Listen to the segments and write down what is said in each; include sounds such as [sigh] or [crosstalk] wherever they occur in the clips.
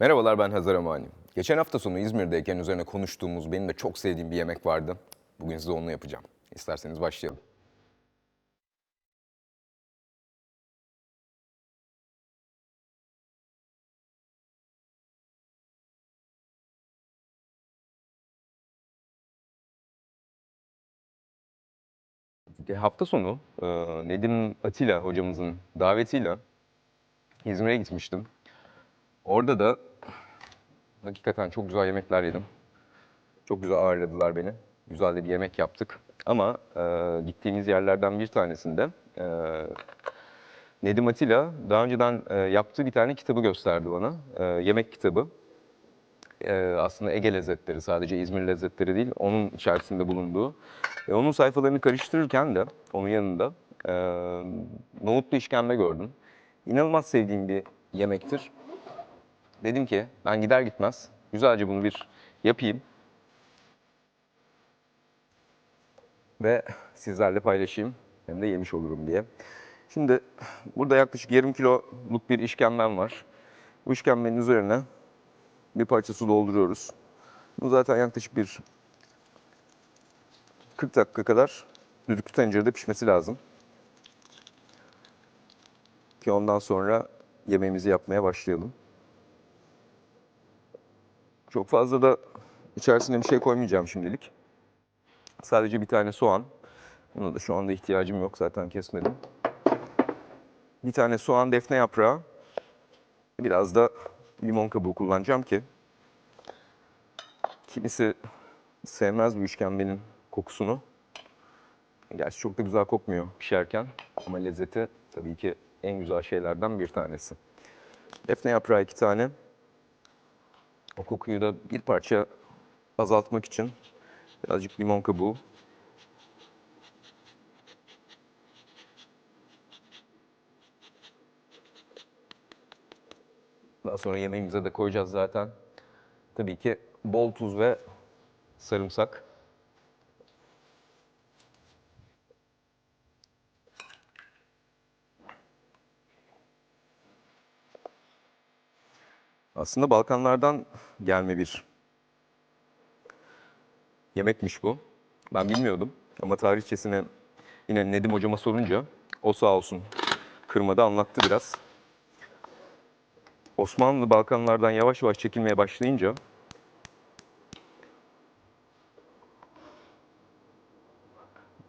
Merhabalar ben Hazar Amani. Geçen hafta sonu İzmir'deyken üzerine konuştuğumuz benim de çok sevdiğim bir yemek vardı. Bugün size onu yapacağım. İsterseniz başlayalım. E, Hafta sonu e, Nedim Atilla hocamızın davetiyle İzmir'e gitmiştim. Orada da hakikaten çok güzel yemekler yedim. Çok güzel ağırladılar beni. Güzel de bir yemek yaptık. Ama e, gittiğimiz yerlerden bir tanesinde e, Nedim Atilla daha önceden e, yaptığı bir tane kitabı gösterdi bana. E, yemek kitabı. E, aslında Ege lezzetleri sadece İzmir lezzetleri değil, onun içerisinde bulunduğu. Ve onun sayfalarını karıştırırken de onun yanında e, nohutlu işkembe gördüm. İnanılmaz sevdiğim bir yemektir. Dedim ki ben gider gitmez güzelce bunu bir yapayım. Ve sizlerle paylaşayım. Hem de yemiş olurum diye. Şimdi burada yaklaşık yarım kiloluk bir işkembem var. Bu işkembenin üzerine bir parça su dolduruyoruz. Bu zaten yaklaşık bir 40 dakika kadar düdüklü tencerede pişmesi lazım. Ki ondan sonra yemeğimizi yapmaya başlayalım. Çok fazla da içerisine bir şey koymayacağım şimdilik. Sadece bir tane soğan. Buna da şu anda ihtiyacım yok zaten kesmedim. Bir tane soğan defne yaprağı. Biraz da limon kabuğu kullanacağım ki. Kimisi sevmez bu işkembenin kokusunu. Gerçi çok da güzel kokmuyor pişerken. Ama lezzeti tabii ki en güzel şeylerden bir tanesi. Defne yaprağı iki tane. O kokuyu da bir parça azaltmak için birazcık limon kabuğu. Daha sonra yemeğimize de koyacağız zaten. Tabii ki bol tuz ve sarımsak. Aslında Balkanlardan gelme bir yemekmiş bu. Ben bilmiyordum ama tarihçesini yine Nedim hocama sorunca o sağ olsun kırmada anlattı biraz. Osmanlı Balkanlardan yavaş yavaş çekilmeye başlayınca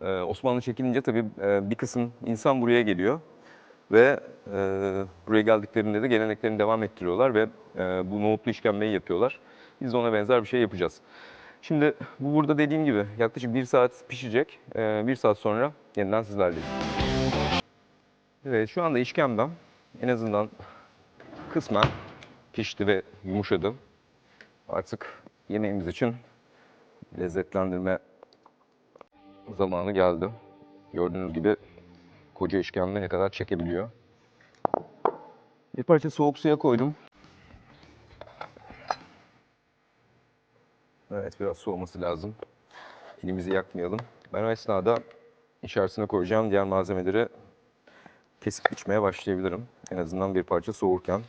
Ee, Osmanlı çekilince tabii e, bir kısım insan buraya geliyor ve e, buraya geldiklerinde de geleneklerini devam ettiriyorlar ve e, bu nohutlu işkembeyi yapıyorlar. Biz de ona benzer bir şey yapacağız. Şimdi bu burada dediğim gibi yaklaşık bir saat pişecek. E, bir saat sonra yeniden sizlerleyiz. Evet şu anda işkembem en azından kısmen pişti ve yumuşadı. Artık yemeğimiz için lezzetlendirme zamanı geldi. Gördüğünüz gibi koca işkembe ne kadar çekebiliyor. Bir parça soğuk suya koydum. Evet biraz soğuması lazım. Elimizi yakmayalım. Ben o esnada içerisine koyacağım diğer malzemeleri kesip içmeye başlayabilirim. En azından bir parça soğurken.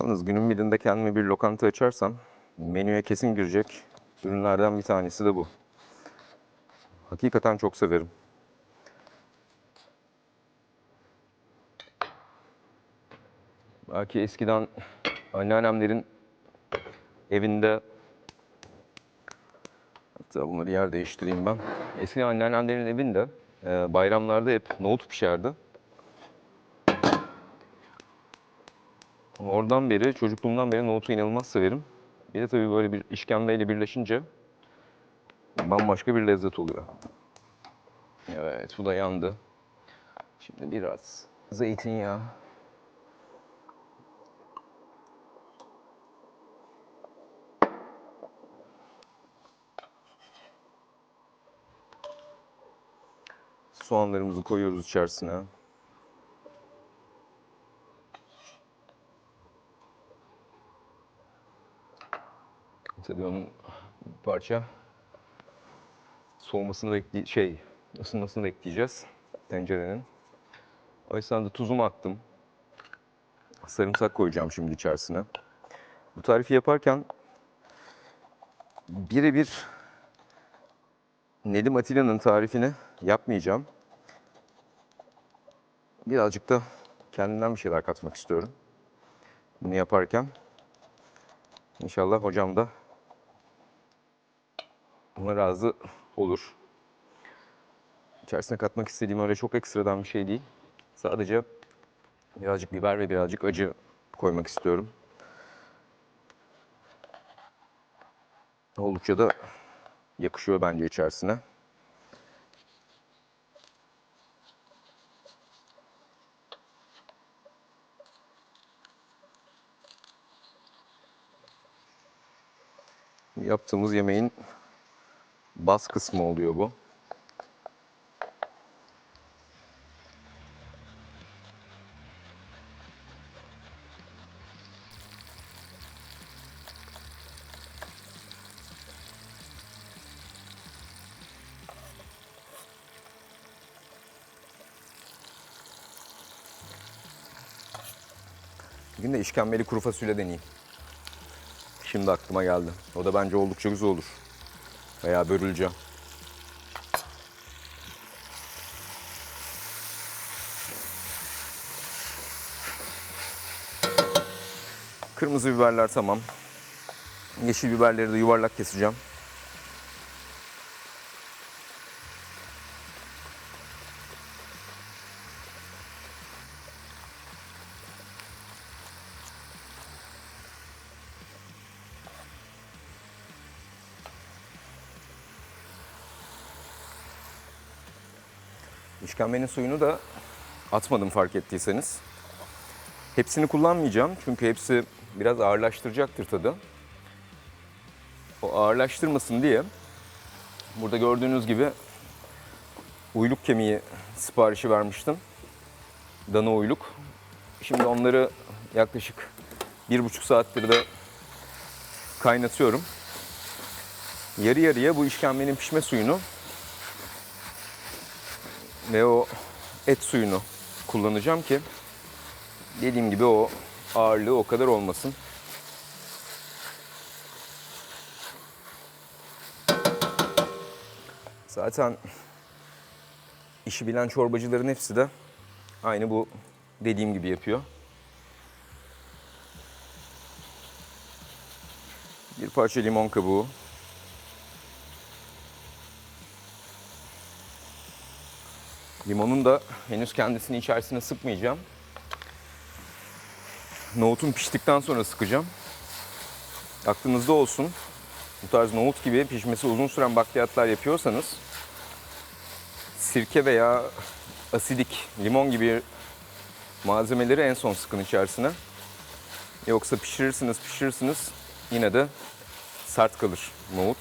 Yalnız günün birinde kendime bir lokanta açarsam menüye kesin girecek ürünlerden bir tanesi de bu. Hakikaten çok severim. Belki eskiden anneannemlerin evinde Hatta bunları yer değiştireyim ben. Eski anneannemlerin evinde e, bayramlarda hep nohut pişerdi. Oradan beri, çocukluğumdan beri nohutu inanılmaz severim. Bir de tabii böyle bir işkembeyle birleşince bambaşka bir lezzet oluyor. Evet, bu da yandı. Şimdi biraz zeytinyağı. Soğanlarımızı koyuyoruz içerisine. Onun bir parça soğumasını bekle şey ısınmasını bekleyeceğiz tencerenin. O yüzden de tuzumu attım. Sarımsak koyacağım şimdi içerisine. Bu tarifi yaparken birebir Nedim Atilla'nın tarifini yapmayacağım. Birazcık da kendimden bir şeyler katmak istiyorum. Bunu yaparken. İnşallah hocam da buna razı olur. İçerisine katmak istediğim öyle çok ekstradan bir şey değil. Sadece birazcık biber ve birazcık acı koymak istiyorum. Oldukça da yakışıyor bence içerisine. Yaptığımız yemeğin bas kısmı oluyor bu. Bugün de işkembeli kuru fasulye deneyeyim. Şimdi aklıma geldi. O da bence oldukça güzel olur. Veya börülce. Kırmızı biberler tamam. Yeşil biberleri de yuvarlak keseceğim. İşkembenin suyunu da atmadım fark ettiyseniz. Hepsini kullanmayacağım çünkü hepsi biraz ağırlaştıracaktır tadı. O ağırlaştırmasın diye burada gördüğünüz gibi uyluk kemiği siparişi vermiştim. Dana uyluk. Şimdi onları yaklaşık bir buçuk saattir de kaynatıyorum. Yarı yarıya bu işkembenin pişme suyunu ve o et suyunu kullanacağım ki dediğim gibi o ağırlığı o kadar olmasın. Zaten işi bilen çorbacıların hepsi de aynı bu dediğim gibi yapıyor. Bir parça limon kabuğu. Limonun da henüz kendisini içerisine sıkmayacağım. Nohutun piştikten sonra sıkacağım. Aklınızda olsun. Bu tarz nohut gibi pişmesi uzun süren bakliyatlar yapıyorsanız sirke veya asidik limon gibi malzemeleri en son sıkın içerisine. Yoksa pişirirsiniz pişirirsiniz yine de sert kalır nohut.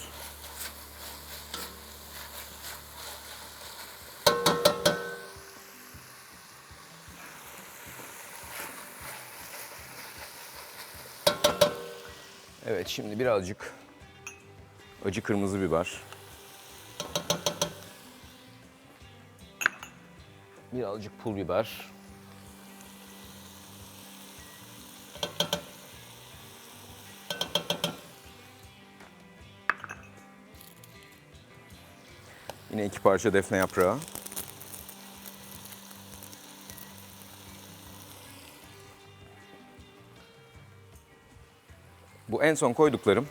Şimdi birazcık acı kırmızı biber. Birazcık pul biber. Yine iki parça defne yaprağı. En son koyduklarım.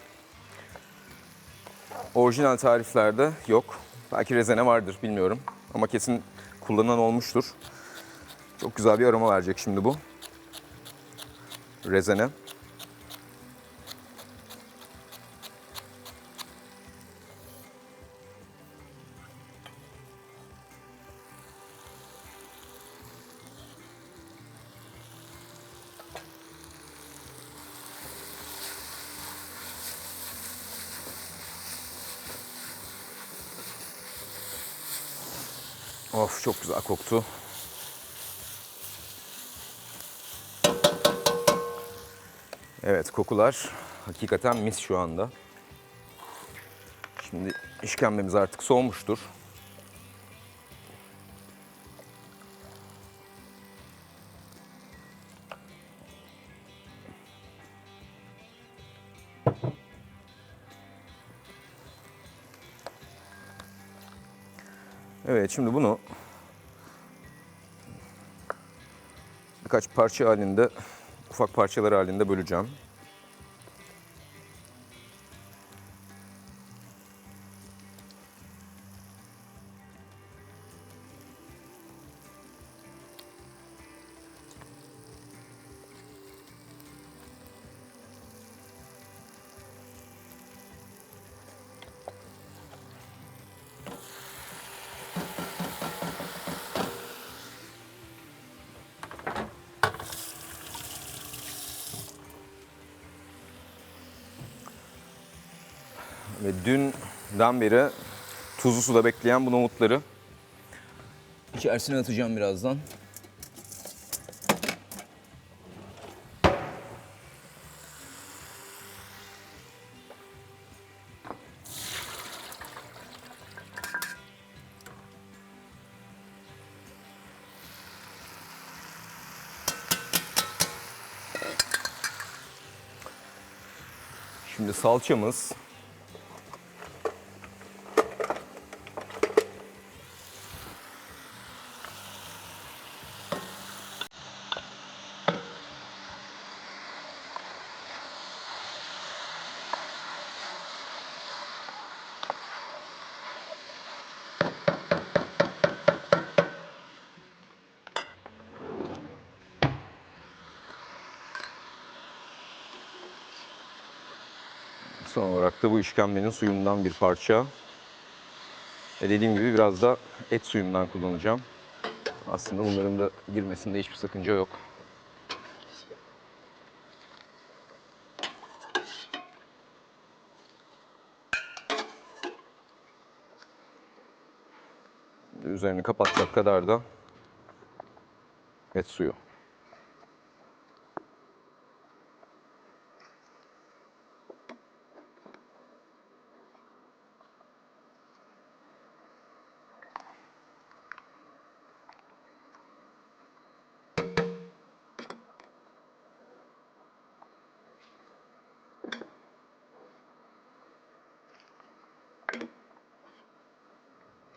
orijinal tariflerde yok. Belki rezene vardır bilmiyorum. Ama kesin kullanan olmuştur. Çok güzel bir aroma verecek şimdi bu. Rezene. Çok güzel koktu. Evet kokular hakikaten mis şu anda. Şimdi işkembemiz artık soğumuştur. Evet şimdi bunu birkaç parça halinde, ufak parçalar halinde böleceğim. Dünden beri tuzlu suda bekleyen bu nohutları içerisine atacağım birazdan. Şimdi salçamız Son olarak da bu işkembenin suyundan bir parça. Ve dediğim gibi biraz da et suyundan kullanacağım. Aslında bunların da girmesinde hiçbir sakınca yok. Üzerini kapatacak kadar da et suyu.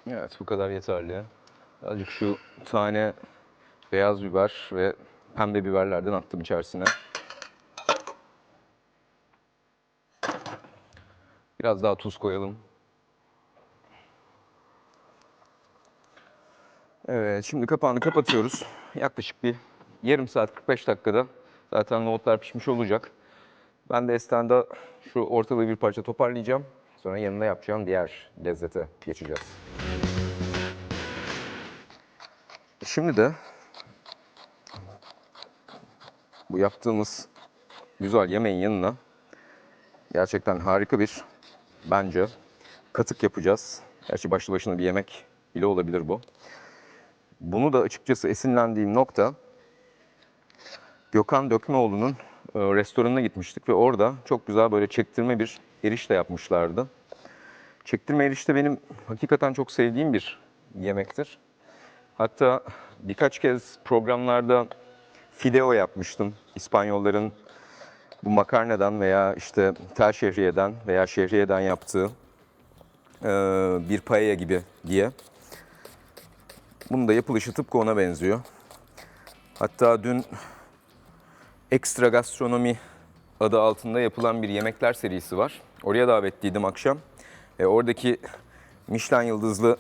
Evet bu kadar yeterli. Azıcık şu tane beyaz biber ve pembe biberlerden attım içerisine. Biraz daha tuz koyalım. Evet şimdi kapağını kapatıyoruz. Yaklaşık bir yarım saat 45 dakikada zaten nohutlar pişmiş olacak. Ben de estanda şu ortalığı bir parça toparlayacağım. Sonra yanında yapacağım diğer lezzete geçeceğiz. Şimdi de bu yaptığımız güzel yemeğin yanına gerçekten harika bir bence katık yapacağız. Gerçi başlı başına bir yemek bile olabilir bu. Bunu da açıkçası esinlendiğim nokta Gökhan Dökmeoğlu'nun e, restoranına gitmiştik ve orada çok güzel böyle çektirme bir erişte yapmışlardı. Çektirme erişte benim hakikaten çok sevdiğim bir yemektir. Hatta birkaç kez programlarda fideo yapmıştım. İspanyolların bu makarnadan veya işte tel şehriyeden veya şehriyeden yaptığı e, bir paella gibi diye. Bunun da yapılışı tıpkı ona benziyor. Hatta dün Ekstra Gastronomi adı altında yapılan bir yemekler serisi var. Oraya davetliydim akşam. E, oradaki Michelin yıldızlı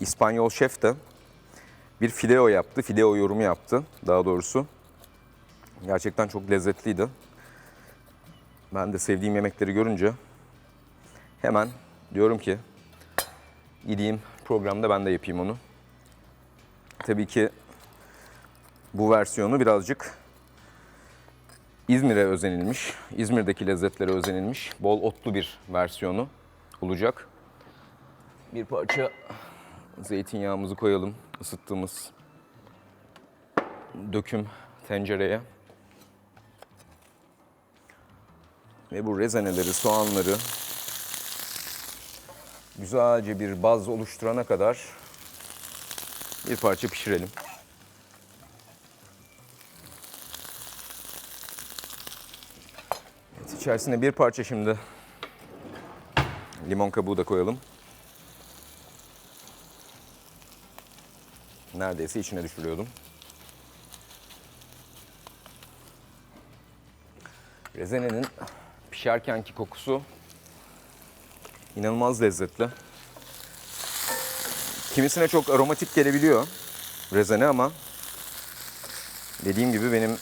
İspanyol şef de bir fideo yaptı. Fideo yorumu yaptı daha doğrusu. Gerçekten çok lezzetliydi. Ben de sevdiğim yemekleri görünce hemen diyorum ki gideyim programda ben de yapayım onu. Tabii ki bu versiyonu birazcık İzmir'e özenilmiş, İzmir'deki lezzetlere özenilmiş, bol otlu bir versiyonu olacak. Bir parça zeytinyağımızı koyalım, ısıttığımız döküm tencereye. Ve bu rezeneleri, soğanları güzelce bir baz oluşturana kadar bir parça pişirelim. Evet, içerisine bir parça şimdi limon kabuğu da koyalım. Neredeyse içine düşürüyordum. Rezenenin pişerkenki kokusu inanılmaz lezzetli. Kimisine çok aromatik gelebiliyor rezene ama dediğim gibi benim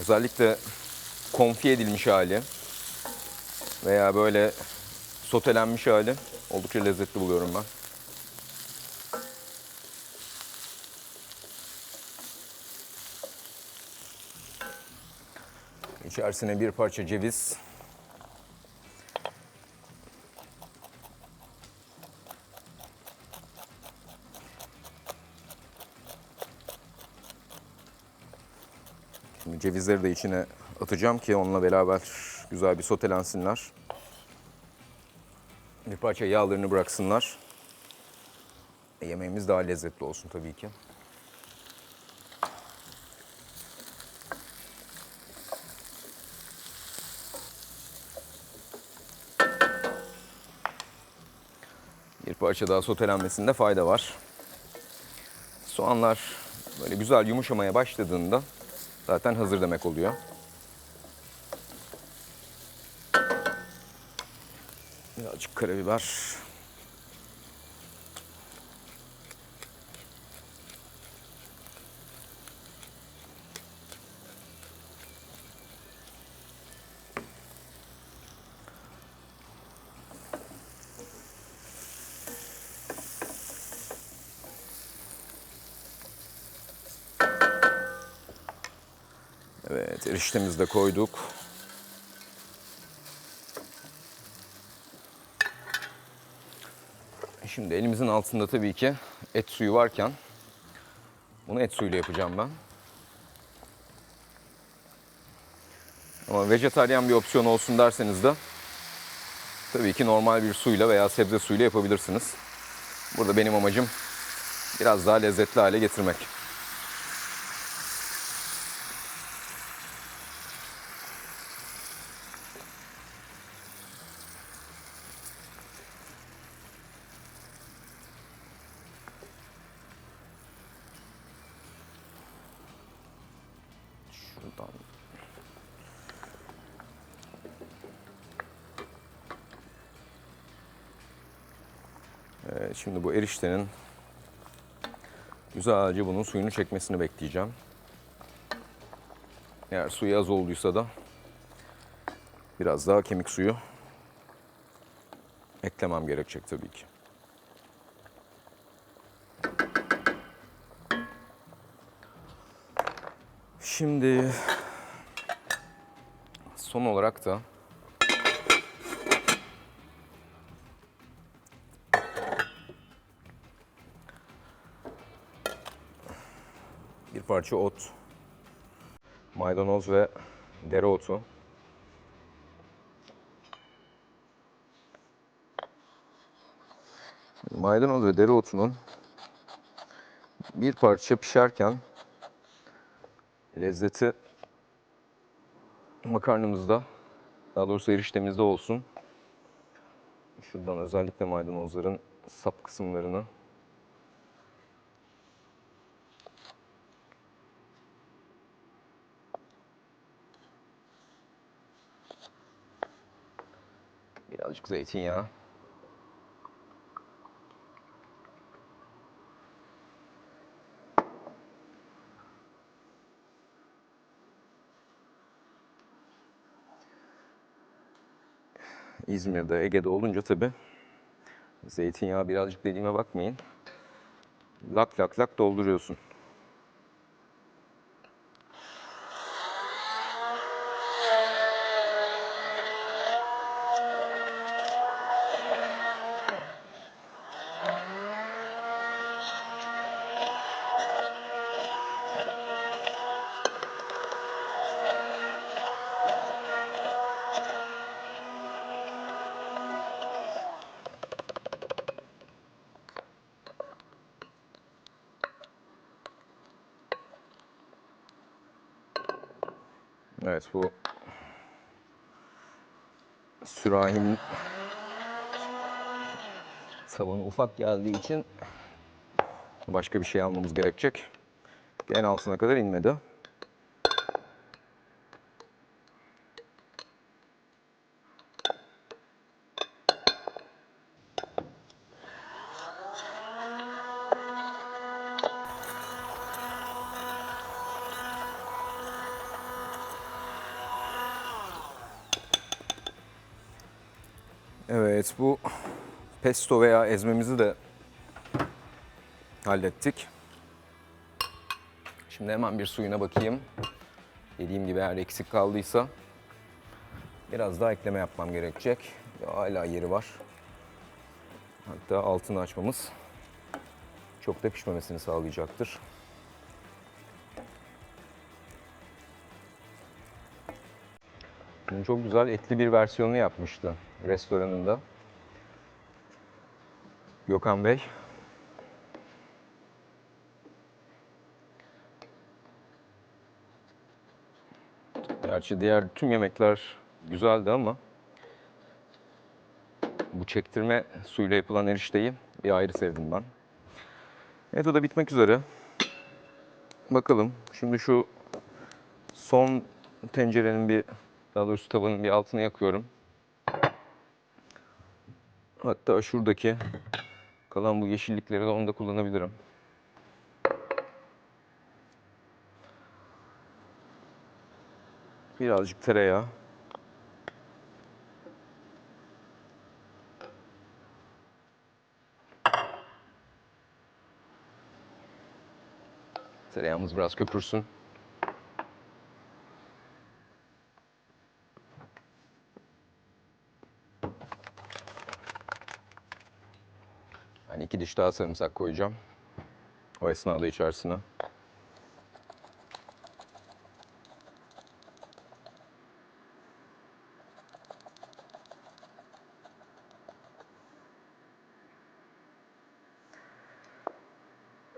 özellikle konfiye edilmiş hali veya böyle sotelenmiş hali oldukça lezzetli buluyorum ben. İçerisine bir parça ceviz. Şimdi cevizleri de içine atacağım ki onunla beraber güzel bir sotelensinler. Bir parça yağlarını bıraksınlar. E, yemeğimiz daha lezzetli olsun tabii ki. Parça daha sotelenmesinde fayda var. Soğanlar böyle güzel yumuşamaya başladığında zaten hazır demek oluyor. Birazcık karabiber. Evet, eriştemizi de koyduk. Şimdi elimizin altında tabii ki et suyu varken bunu et suyuyla yapacağım ben. Ama vejetaryen bir opsiyon olsun derseniz de tabii ki normal bir suyla veya sebze suyuyla yapabilirsiniz. Burada benim amacım biraz daha lezzetli hale getirmek. Eriştenin güzelce bunun suyunu çekmesini bekleyeceğim. Eğer suyu az olduysa da biraz daha kemik suyu eklemem gerekecek tabii ki. Şimdi son olarak da parça ot, maydanoz ve dereotu. Maydanoz ve dereotunun bir parça pişerken lezzeti makarnamızda, daha doğrusu eriştemizde olsun. Şuradan özellikle maydanozların sap kısımlarını Birazcık zeytinyağı. İzmir'de, Ege'de olunca tabi zeytinyağı birazcık dediğime bakmayın. Lak lak lak dolduruyorsun. Evet bu sürahinin tabanı ufak geldiği için başka bir şey almamız gerekecek. En altına kadar inmedi. Evet bu pesto veya ezmemizi de hallettik. Şimdi hemen bir suyuna bakayım. Dediğim gibi eğer eksik kaldıysa biraz daha ekleme yapmam gerekecek. Hala yeri var. Hatta altını açmamız çok da pişmemesini sağlayacaktır. Bunun çok güzel etli bir versiyonunu yapmıştı restoranında. Gökhan Bey. Gerçi diğer tüm yemekler güzeldi ama bu çektirme suyla yapılan erişteyi bir ayrı sevdim ben. Evet o da bitmek üzere. Bakalım şimdi şu son tencerenin bir daha doğrusu tavanın bir altını yakıyorum. Hatta şuradaki kalan bu yeşillikleri de onu da kullanabilirim. Birazcık tereyağı. Tereyağımız biraz köpürsün. Diş daha sarımsak koyacağım. O esnada içerisine.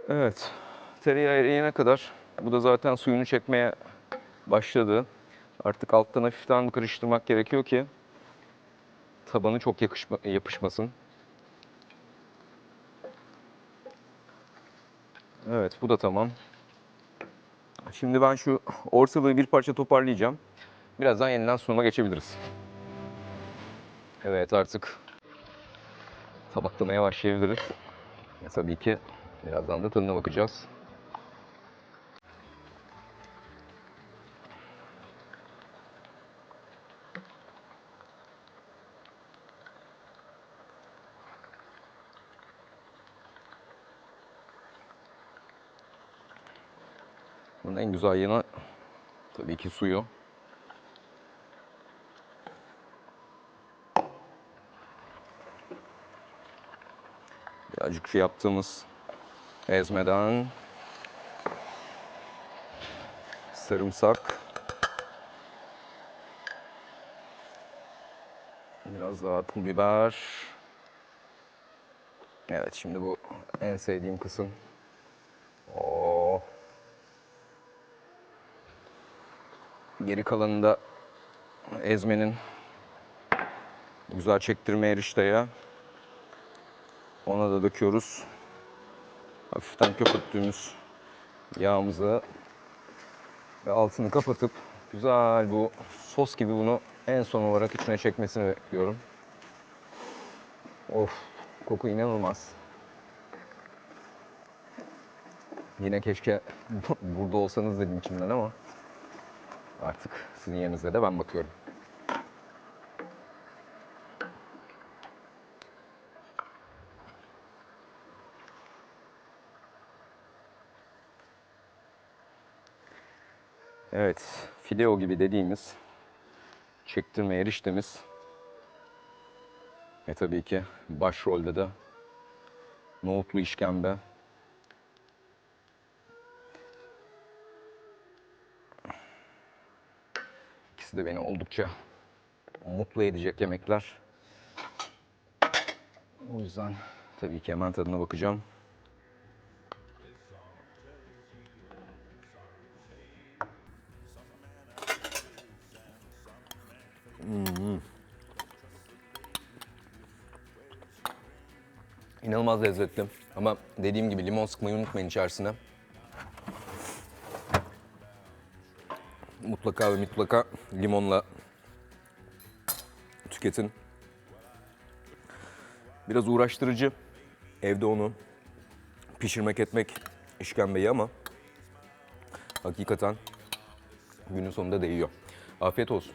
Evet. Tereyağı eriyene kadar bu da zaten suyunu çekmeye başladı. Artık alttan hafiften karıştırmak gerekiyor ki tabanı çok yakışma, yapışmasın. Evet bu da tamam. Şimdi ben şu ortalığı bir parça toparlayacağım. Birazdan yeniden sunuma geçebiliriz. Evet artık tabaklamaya başlayabiliriz. Ya, tabii ki birazdan da tadına bakacağız. Güzel yanı tabii ki suyu. Birazcık şu yaptığımız ezmeden sarımsak. Biraz daha pul biber. Evet şimdi bu en sevdiğim kısım Geri kalanında ezmenin güzel çektirme erişteye ona da döküyoruz. Hafiften köpürttüğümüz yağımızı ve altını kapatıp güzel bu sos gibi bunu en son olarak içine çekmesini bekliyorum. Of, koku inanılmaz. Yine keşke [laughs] burada olsanız dedim içimden ama artık sizin yerinizde de ben bakıyorum. Evet, fideo gibi dediğimiz çektirme eriştemiz ve tabii ki başrolde de nohutlu işkembe. İkisi de beni oldukça mutlu edecek yemekler. O yüzden tabii ki hemen tadına bakacağım. İnanılmaz lezzetli. Ama dediğim gibi limon sıkmayı unutmayın içerisine. Mutlaka ve mutlaka limonla tüketin. Biraz uğraştırıcı evde onu pişirmek etmek işkembeyi ama hakikaten günün sonunda değiyor. Afiyet olsun.